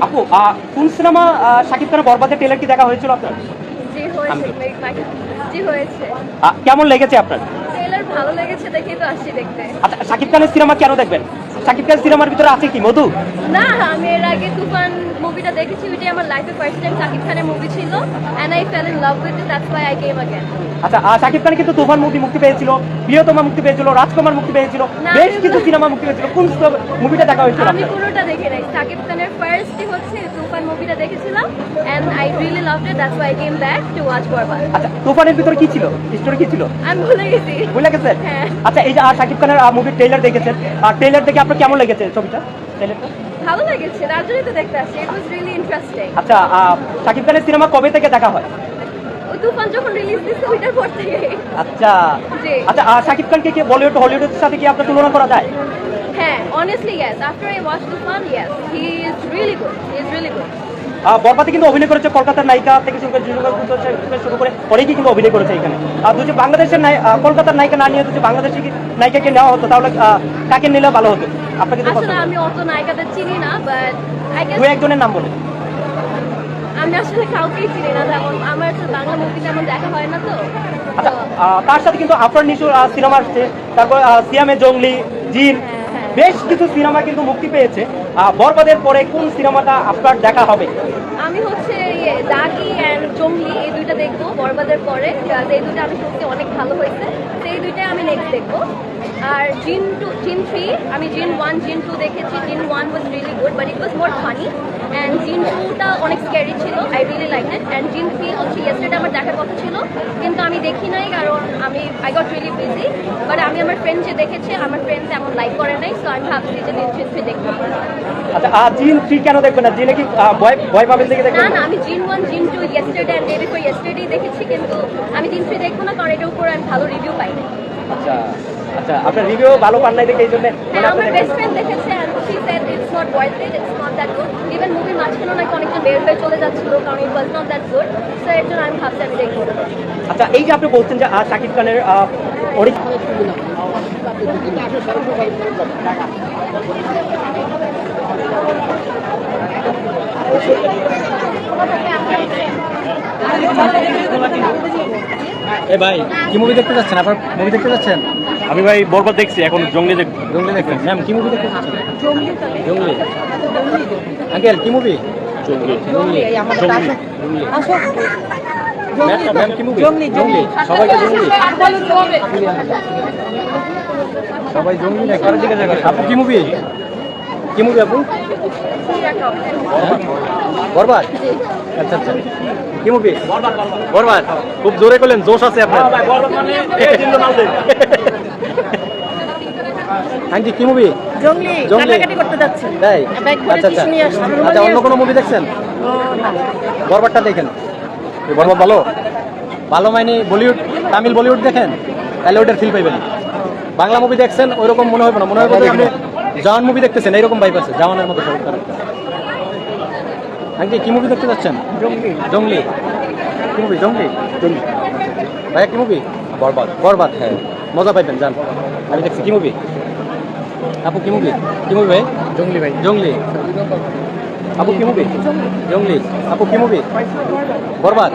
আপু আহ, কোন সিনেমা আহ, শাকিব খানের বরবাদের ট্রেলার কি দেখা হয়েছিল আপনার? জি হয়েছে জি হয়েছে। আহ, কেমন লেগেছে আপনার? ট্রেলার ভালো লেগেছে দেখেই তো আসছি দেখতে। আচ্ছা শাকিব খানের সিনেমা কেন দেখবেন? শাকিব খানের সিনেমার ভিতরে আছে কি মধু না আমি এর আগে তুফান মুভিটা দেখেছি ওইটাই আমার লাইফে ফার্স্ট টাইম শাকিব খানের মুভি ছিল and I fell in love with it that's why I came again আচ্ছা আহ, শাকিব খান কিন্তু তুফান মুভি মুক্তি পেয়েছিল প্রিয়তমা মুক্তি পেয়েছিল রাজকুমার মুক্তি পেয়েছিল না, বেশ আমি- কিছু সিনেমা মুক্তি পেয়েছিল কোন মুভিটা দেখা হয়েছিল আমি আপনার পুরোটা দেখে নাই শাকিব খানের ফার্স্টই হচ্ছে তুফান মুভিটা দেখেছিলাম and I really loved it that's why I came back to watch Borbaad আচ্ছা তুফানের ভিতরে কি ছিল স্টোরি কি ছিল আমি ভুলে গেছি বুঝলে গেছেন হ্যাঁ। আচ্ছা এই যে আহ, শাকিব খানের মুভির ট্রেলার দেখেছেন আর ট্রেলার দেখে আপনার কেমন লেগেছে ছবিটা? ভালো লেগেছে তার জন্যই তো দেখতে আসছি ইট ওয়াজ রিয়েলি ইন্টারেস্টিং আচ্ছা সাকিব শাকিব খানের সিনেমা কবে থেকে দেখা হয়? তুফান যখন রিলিজ দিচ্ছে ওইটার পর থেকে। আচ্ছা। আচ্ছা খানকে কি বলিউড হলিউডের সাথে কি আপনার তুলনা করা যায়? হ্যাঁ honestly yes after I watch Toofan yes he is really good he is really good ah, বরবাদে কিন্তু অভিনয় করেছে কলকাতার নায়িকা থেকে শুরু করে শুরু করে অনেকেই কিন্তু অভিনয় করেছে এখানে। আর দুটি বাংলাদেশের কলকাতার নায়িকা না নিয়ে যদি বাংলাদেশি নায়িকাকে নেওয়া হতো তাহলে কাকে নিলে ভালো হতো? আপনাকে আমি অত নায়িকাদের চিনি না বাট দু একজনের নাম বলে আমি আসলে কাউকেই চিনি না তেমন আমার বাংলা মুভি তেমন দেখা হয় না তো। আচ্ছা তার সাথে কিন্তু আফরান নিশুর সিনেমা আসছে। তারপর সিয়ামে জঙ্গলি জিন হ্যাঁ। বেশ কিছু সিনেমা কিন্তু মুক্তি পেয়েছে। বরবাদের পরে কোন সিনেমাটা আপনার দেখা হবে? আমি হচ্ছে দাগি অ্যান্ড জঙ্গলি এই দুইটা দেখব বরবাদের পরে। এই দুইটা আমি শুনছি অনেক ভালো হয়েছে। এই দুইটাই আমি নেক্সট দেখব। আর জিন টু জিন থ্রি আমি জিন ওয়ান জিন টু দেখেছি। Jinn one was really good but it was more funny and Jinn টুটা অনেক স্ক্যারি ছিল I really like it and Jinn three হচ্ছে ইয়েস্টারডে আমার দেখার কথা ছিল কিন্তু আমি দেখি নাই কারণ আমি I got really busy but আমি আমার ফ্রেন্ড যে দেখেছে আমার ফ্রেন্ড তেমন লাইক করে নাই সো আমি ভাবছি যে জিন থ্রি দেখব। আচ্ছা আর জিন থ্রি কেন দেখবেন না? জিনে কি ভয় ভয় পাবেন দেখে না দেখবেন না আমি Jinn one Jinn two yesterday and day before yesterday দেখেছি কিন্তু আমি জিন থ্রি দেখব না কারণ এটার উপর আমি ভালো রিভিউ পাই আচ্ছা আচ্ছা আপনার রিভিউ ভালো পান নাই দেখে এই জন্য? আমার বেস্ট ফ্রেন্ড দেখেছে and she said it's not worth it it's not that good even movie মাঝখানেও নাকি অনেকজন বের হয়ে চলে যাচ্ছিল কারণ it was not that good so এর জন্য আমি ভাবছি আমি দেখব। আচ্ছা এই যে আপনি বলছেন যে শাকিব খানের অনেক এ ভাই কি মুভি দেখতে যাচ্ছেন? আপনার মুভি দেখতে যাচ্ছেন? আমি ভাই বরবাদ দেখছি এখন জঙ্গলি দেখ জঙ্গলি দেখবেন ম্যাম কি মুভি দেখতে যাচ্ছেন? জঙ্গলি। আঙ্কেল কি মুভি জঙ্গলি। ম্যাম কি মুভি জঙ্গলি সবাইকে জঙ্গলি। সবাই জঙ্গলি? দেখে আপু কি মুভি কি মুভি আপু? বরবাদ? আচ্ছা আচ্ছা। কি মুভি? বরবাদ খুব জোরে করলেন জোশ আছে আপনার। আন্টি কি মুভি? জঙ্গলি জঙ্গলি। কাটাকাটি করতে যাচ্ছে। তাই? আচ্ছা আচ্ছা। আচ্ছা অন্য কোনো মুভি দেখছেন? বরবাদটা দেখেন। বরবাদ ভালো? ভালো মানে বলিউড তামিল বলিউড দেখেন? তাহলে ওটার ফিল পাইবেন। বাংলা মুভি দেখছেন ওইরকম মনে হবে না। মনে হবে আপনি জওয়ান মুভি দেখতেছেন এইরকম ভাইব আছে। জওয়ানের মতো সব আন্টি কি মুভি দেখতে যাচ্ছেন? জঙ্গলি। জঙ্গলি। কি মুভি জঙ্গলি? জঙ্গলি। ভাইয়া কি মুভি বরবাদ। বরবাদ হ্যাঁ। মজা পাইবেন যান। আমি দেখছি কি মুভি আপু কি মুভি কি মুভি ভাই? জঙ্গলি ভাই। জঙ্গলি। আপু কি মুভি জঙ্গলি। আপু কি মুভি বরবাদ।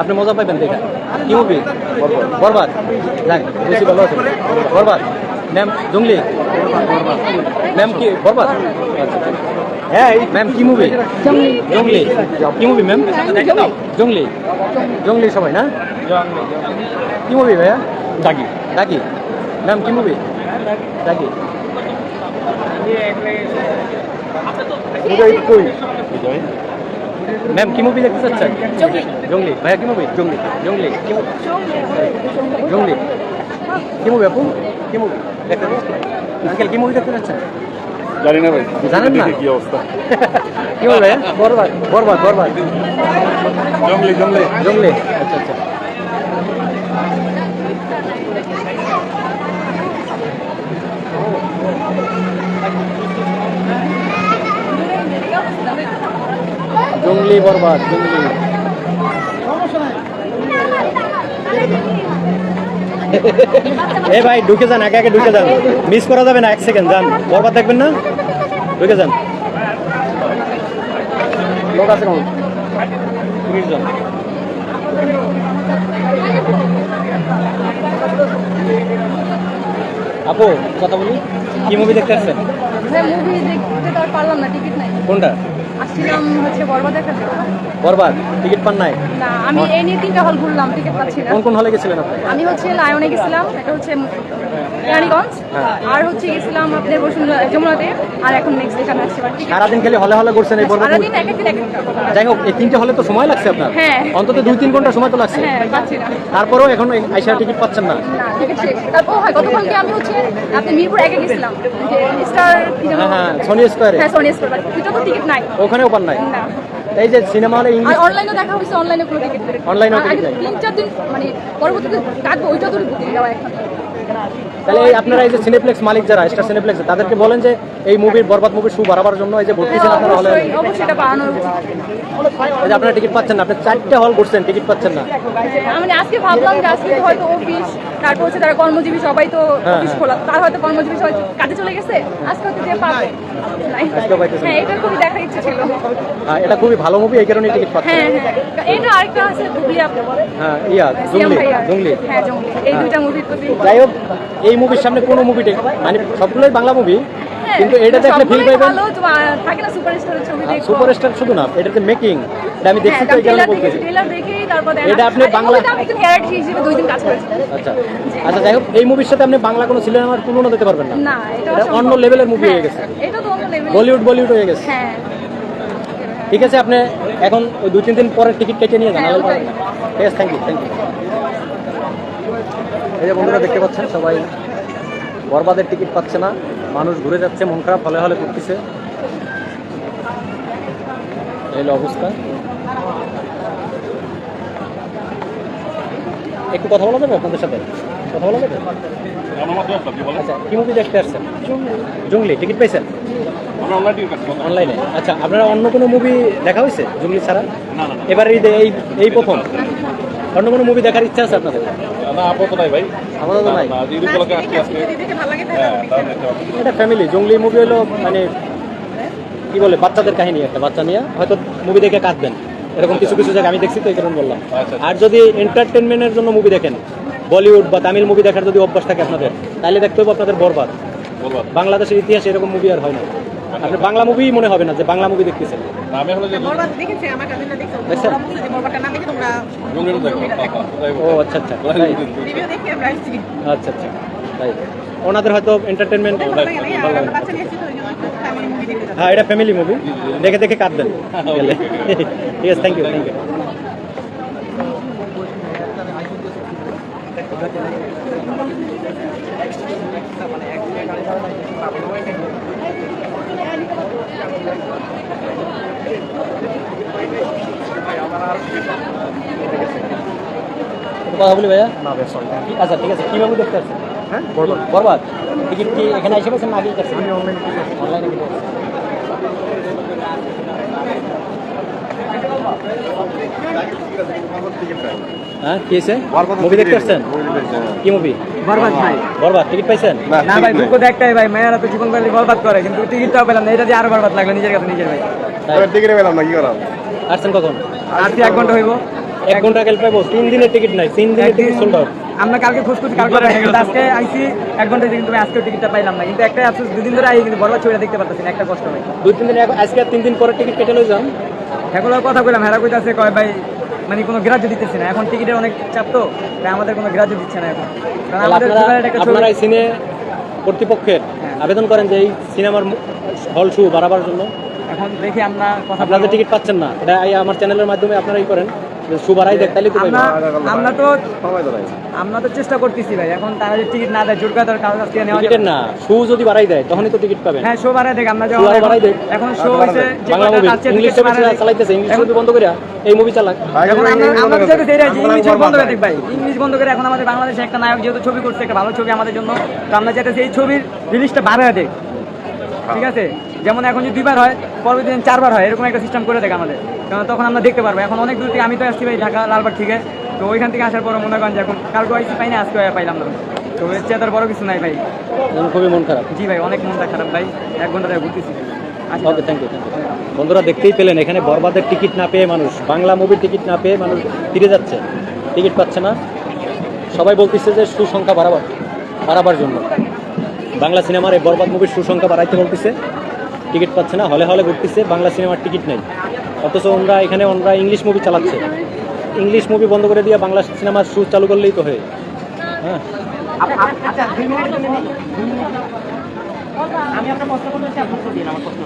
আপনি মজা পাইবেন দেখা কি মুভি বরবাদ। যাক বেশি ভালো আছে বরবাদ। ম্যাম জঙ্গলি ম্যাম কি বরবাদ হ্যাঁ ম্যাম কি মুভি জঙ্গলি কি মুভি ম্যাম জঙ্গলি জঙ্গলি সবাই না কি মুভি ভাইয়া ডাকি ডাকি ম্যাম কি মুভি ডাকি ম্যাম কি মুভি দেখতে চাচ্ছেন জঙ্গলি ভাইয়া কি মুভি জঙ্গলি জঙ্গলি? জঙ্গলি কি মুভি আপু কি মুভি দেখতে আঙ্কেল কি মুভি দেখতে চাচ্ছেন জানি না ভাই। জানেন না? কি অবস্থা। কি ভাইয়া বরবাদ বরবাদ বরবাদ। জঙ্গলি জঙ্গলি। জঙ্গলি। আচ্ছা আচ্ছা। জঙ্গলি বরবাদ জঙ্গলি। এ ভাই ঢুকে যান আগে একে ঢুকে যান। মিস করা যাবে না এক সেকেন্ড যান। বরবাদ দেখবেন না? ঢুকে যান। লোক আছে কেমন? তিরিশ জন। আপু কথা বলি? কি মুভি দেখতে আসছেন? ভাই মুভি দেখতে পারলাম না টিকিট নাই। কোনটা? আসছিলাম হচ্ছে বরবাদ দেখার জন্য বরবাদ? টিকিট পান নাই? না আমি এই নিয়ে তিনটা হল ঘুরলাম টিকিট পাচ্ছি না। কোন কোন হলে গেছিলেন আপনি? আমি হচ্ছে লায়নে গেছিলাম এটা হচ্ছে রানীগঞ্জ। আর হচ্ছে গেছিলাম আপনাদের বসুন্ধরা যমুনাতে আর এখন নেক্সট এখানে আসছি মানে সারাদিন খালি হলে হলে করছেন এই বরবাদ সারাদিন এক একদিন এক যাই হোক এই তিনটে হলে তো সময় লাগছে আপনার? হ্যাঁ। অন্তত দুই তিন ঘণ্টা সময় তো লাগছে। হ্যাঁ পাচ্ছি না। তারপরেও এখন আইসা টিকিট পাচ্ছেন না? না টিকিট তারপর হয় গতকালকে আমি হচ্ছে আপনি মিরপুর একে গেছিলাম স্টার হ্যাঁ হ্যাঁ সোনি স্কোয়ারে হ্যাঁ সোনি স্কোয়ার দুটো তো টিকিট নাই। ওখানেও পান নাই? এই যে সিনেমা হলে ইংলিশ অনলাইনে দেখা হয়েছে অনলাইনে কোনো টিকিট অনলাইনে। তিন চার দিন মানে পরবর্তীতে কাটবো ওইটা তো বুকিং দেওয়া এখন। তাহলে আপনারা এই যে সিনেপ্লেক্স মালিক যারা স্টার সিনেপ্লেক্স তাদেরকে বলেন যে এই মুভির বরবাদ মুভির শু বাড়াবার জন্য এই যে ভর্তি ছিলেন আপনারা হলে আপনারা টিকিট পাচ্ছেন না আপনি চারটে হল করছেন টিকিট পাচ্ছেন না। আমি আজকে ভাবলাম যে আজকে হয়তো অফিস তারপর হচ্ছে তারা কর্মজীবী সবাই তো হ্যাঁ, অফিস হ্যাঁ। খোলা। তার হয়তো কর্মজীবী সবাই কাজে চলে গেছে আজকে হয়তো যে পাবে। হ্যাঁ এটা খুবই দেখার ইচ্ছে ছিল। হ্যাঁ, এটা খুবই ভালো মুভি এই কারণে টিকিট পাচ্ছি হ্যাঁ হ্যাঁ। এটা আরেকটা আছে দুবলি আপনার হ্যাঁ ইয়া জঙ্গলি জঙ্গলি হ্যাঁ। জঙ্গলি এই দুইটা মুভির প্রতি যাই হোক এই মুভির সামনে কোনো মুভি মানে সবগুলোই বাংলা মুভি হ্যাঁ, কিন্তু এটা দেখলে ফিল তো, থাকে না সুপারস্টারের ছবি দেখব। সুপারস্টার শুধু না এটাতে মেকিং এটা আমি দেখছি তো এই কারণে বলতেছি ট্রেলার দেখেই তারপর দেখা- এটা আপনি বাংলা- তে আমি একজন character হিসেবে দুই দিন কাজ করেছি। আচ্ছা আচ্ছা যাই হোক এই মুভির সাথে আপনি বাংলা কোনো সিনেমার তুলনা দিতে পারবেন না। না এটা অন্য লেভেলের মুভি হয়ে হ্যাঁ, গেছে। এটা তো অন্য লেভেল বলিউড বলিউড হয়ে গেছে। হ্যাঁ। ঠিক আছে আপনি এখন ওই দুই তিন দিন পরে টিকিট কেটে নিয়ে যান ওটাই। ঠিক আছে থ্যাংক ইউ থ্যাংক ইউ এই যে বন্ধুরা দেখতে পাচ্ছেন সবাই বরবাদের টিকিট পাচ্ছে না মানুষ ঘুরে যাচ্ছে মন খারাপ হলে হলে করতেছে। এই অবস্থা। একটু কথা বলা যাবে আপনাদের সাথে? কথা বলা যাবে? আচ্ছা কি মুভি দেখতে আসছেন? জঙ্গলি টিকিট পাইছেন? অনলাইন আচ্ছা আপনারা অন্য কোনো মুভি দেখা হয়েছে জঙ্গলি ছাড়া? না না এবার এই এই এই প্রথম। অন্য কোনো মুভি দেখার ইচ্ছা আছে আপনাদের? না আপাতত নাই ভাই। আপাতত নাই? ঈদ। এটা ফ্যামিলি জঙ্গলি মুভি হলো মানে কি বলে বাচ্চাদের কাহিনী একটা বাচ্চা নিয়ে হয়তো মুভি দেখে কাঁদবেন। এরকম কিছু কিছু জায়গায় আমি দেখছি তো এই কারণে বললাম। আচ্ছা। আর যদি এন্টারটেনমেন্টের জন্য মুভি দেখেন বলিউড বা তামিল মুভি দেখার যদি অভ্যাস থাকে আপনাদের তাহলে দেখতে হবে আপনাদের বরবাদ। বাংলাদেশের ইতিহাসে এরকম মুভি আর হয় না। আপনি বাংলা মুভি মনে হবে না যে বাংলা মুভি দেখতেছেন। ও আচ্ছা আচ্ছা। আচ্ছা আচ্ছা। তাই। ওনাদের হয়তো এন্টারটেনমেন্ট হ্যাঁ এটা ফ্যামিলি মুভি দেখে দেখে কাঁদবেন ঠিক আছে থ্যাংক ইউ থ্যাংক ইউ কথা বলি ভাইয়া? কি- আচ্ছা ঠিক আছে কীভাবে দেখতে আসছেন হ্যাঁ বরবাদ টিকিট কি এখানে এসে পেয়েছেন না আগেই কাটছেন আমি অনলাইনে অনলাইনে হ্যাঁ কি হয়েছে? মুভি দেখতে আসছেন কি মুভি বরবাদ ভাই। বরবাদ টিকিট পাইছেন? না ভাই দুঃখ তো একটাই ভাই মেয়েরা তো জীবন কালে বরবাদ করে কিন্তু টিকিটটাও পেলাম না এটা আরও বরবাদ লাগল নিজের কাছে নিজের ভাই। টিকিটে পেলাম না কি করাম? আসছেন কখন? আর কি এক ঘণ্টা হইব? এক ঘণ্টা গেল পাইবো তিন দিনের টিকিট নাই তিন দিনের টিকিট সোল্ড আউট আমরা কালকে খোঁজ করছি কালকে আজকে আইসি এক ঘণ্টা কিন্তু আমি আজকেও টিকিটটা পাইলাম না। কিন্তু একটাই আফসোস দুদিন ধরে আই কিন্তু ছবিটা দেখতে পারতেছি একটা কষ্ট ভাই দুই তিন দিন আজকে তিন দিন পরে টিকিট কেটে লই যান এগুলো কথা কইলাম হেরা কইতাছে কয় ভাই মানে কোনো গ্রাহ্য দিতেছে না। এখন টিকিটের অনেক চাপ তো তাই আমাদের কোনো গ্রাহ্য দিচ্ছে না এখন। কারণ আমাদের আপনারা একটা সিনে কর্তৃপক্ষের হ্যাঁ। আবেদন করেন যে এই সিনেমার হল শু বাড়াবার জন্য। এখন দেখি আমরা কথা আপনারা টিকিট পাচ্ছেন না। এটা এই আমার চ্যানেলের মাধ্যমে আপনারা ই করেন। যে শু বাড়াই তো আমরা আমরা তো আমরা তো চেষ্টা করতেছি ভাই এখন তারা যদি টিকিট না দেয় জোর তার কাছ থেকে নেওয়া যাবে। টিকিটের না শু যদি বাড়াই দেয় তখনই তো টিকিট পাবেন। হ্যাঁ শো বাড়ায় দেখ আমরা যখন বাড়াই দেখ। এখন শো হইছে যে বাংলা মুভি ইংলিশ ছবি চালাইতেছে ইংলিশ এখন- বন্ধ করে এই মুভি চালাক। এখন আমরা তো চাইতেছি এটাই ইংলিশ বন্ধ করে দেখ ভাই। ইংলিশ বন্ধ করে এখন আমাদের বাংলাদেশে একটা নায়ক যেহেতু ছবি করছে একটা ভালো ছবি আমাদের জন্য। তো আমরা চাইতেছি এই ছবির রিলিজটা বাড়ায় দেখ। ঠিক আছে? যেমন এখন যদি দুইবার হয় পরবর্তী দিন চারবার হয় এরকম একটা সিস্টেম করে দেখ আমাদের। কারণ তখন আমরা দেখতে পারব। এখন অনেক দূর থেকে আমি তো আসছি ভাই ঢাকা লালবাগ থেকে। তো ওইখান থেকে আসার পর মনে করেন যে এখন কালকে আইসি পাই না আজকে পাইলাম না। তো এর চেয়ে তার বড় কিছু নাই ভাই। খুবই মন খারাপ। জি ভাই অনেক মনটা খারাপ ভাই। এক ঘণ্টা ধরে ঘুরতেছি। Okay thank you thank you বন্ধুরা দেখতেই পেলেন এখানে বরবাদের টিকিট না পেয়ে মানুষ বাংলা মুভির টিকিট না পেয়ে মানুষ ফিরে যাচ্ছে। টিকিট পাচ্ছে না। সবাই বলতেছে যে সুসংখ্যা বাড়াবার বাড়াবার জন্য। বাংলা সিনেমার এই বরবাদ মুভির সুসংখ্যা বাড়াইতে বলতেছে। টিকিট পাচ্ছে না, হলে হলে ঘুরতেছে, বাংলা সিনেমার টিকিট নেই। অথচ ওনরা এখানে, ওনরা ইংলিশ মুভি চালাচ্ছে। ইংলিশ মুভি বন্ধ করে দিয়ে বাংলা সিনেমার শু চালু করলেই তো হয়ে। হ্যাঁ। আচ্ছা। আমি আপনার প্রশ্ন করতে চাই আমার প্রশ্ন